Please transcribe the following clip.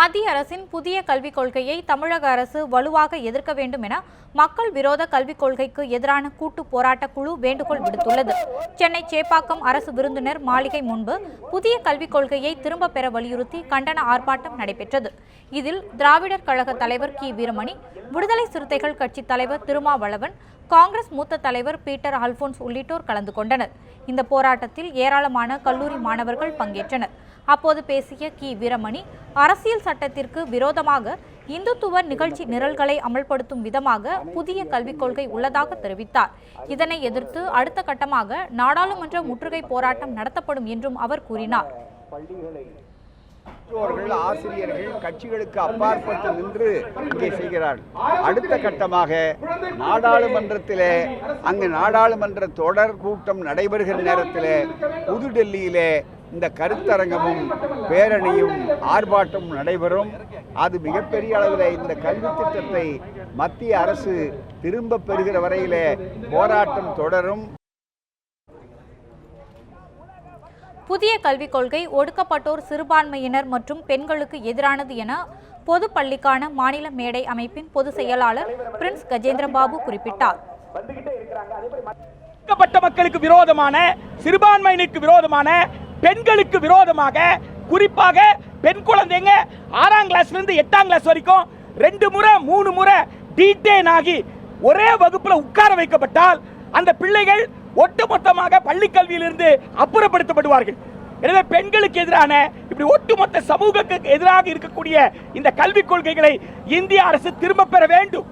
மத்திய அரசின் புதிய கல்விக் கொள்கையை தமிழக அரசு வலுவாக எதிர்க்க வேண்டும் என மக்கள் விரோத கல்விக் கொள்கைக்கு எதிரான கூட்டு போராட்ட குழு வேண்டுகோள் விடுத்துள்ளது. சென்னை சேப்பாக்கம் அரசு விருந்தினர் மாளிகை முன்பு புதிய கல்விக் கொள்கையை திரும்ப பெற வலியுறுத்தி கண்டன ஆர்ப்பாட்டம் நடைபெற்றது. இதில் திராவிடர் கழக தலைவர் கி. வீரமணி விடுதலை சிறுத்தைகள் கட்சி தலைவர் திருமாவளவன் காங்கிரஸ் மூத்த தலைவர் பீட்டர் அல்போன்ஸ் உள்ளிட்டோர் கலந்து கொண்டனர். இந்த போராட்டத்தில் ஏராளமான கல்லூரி மாணவர்கள் பங்கேற்றனர். அப்போது பேசிய கி. வீரமணி அரசியல் சட்டத்திற்கு விரோதமாக இந்துத்துவ நிகழ்ச்சி நிரல்களை அமல்படுத்தும் விதமாக புதிய கல்விக் கொள்கை உள்ளதாக தெரிவித்தார். இதனை எதிர்த்து அடுத்த கட்டமாக நாடாளுமன்ற முற்றுகை போராட்டம் நடத்தப்படும் என்றும் அவர் கூறினார். பெற்றோர்கள் ஆசிரியர்கள் கட்சிகளுக்கு அப்பாற்பட்டு நின்று இங்கே செய்கிறார்கள். அடுத்த கட்டமாக நாடாளுமன்றத்திலே அங்கு நாடாளுமன்ற தொடர் கூட்டம் நடைபெறுகிற நேரத்திலே புதுடெல்லியிலே இந்த கருத்தரங்கமும் பேரணியும் ஆர்ப்பாட்டமும் நடைபெறும். அது மிகப்பெரிய அளவில் இந்த கல்வி திட்டத்தை மத்திய அரசு திரும்ப பெறுகிற வரையிலே போராட்டம் தொடரும். புதிய கல்விக் கொள்கை ஒடுக்கப்பட்டோர் சிறுபான்மையினர் மற்றும் பெண்களுக்கு எதிரானது என பொது பள்ளிக்கான மாநில மேடை அமைப்பின் பொதுச் செயலாளர் பிரின்ஸ் கஜேந்திரபாபு குறிப்பிட்டார். மக்களுக்கு விரோதமான சிறுபான்மையினருக்கு விரோதமான பெண்களுக்கு விரோதமாக குறிப்பாக பெண் குழந்தைங்க ஆறாம் கிளாஸ்ல இருந்து எட்டாம் கிளாஸ் வரைக்கும் ரெண்டு முறை மூணு முறை டீட்டெயின் ஆகி ஒரே வகுப்பில் உட்கார வைக்கப்பட்டால் அந்த பிள்ளைகள் ஒட்டுமொத்தமாக பள்ளி கல்வியிலிருந்து அப்புறப்படுத்தப்படுவார்கள். எனவே பெண்களுக்கு எதிரான இப்படி ஒட்டுமொத்த சமூகத்துக்கு எதிராக இருக்கக்கூடிய இந்த கல்விக் கொள்கைகளை இந்திய அரசு திரும்ப பெற வேண்டும்.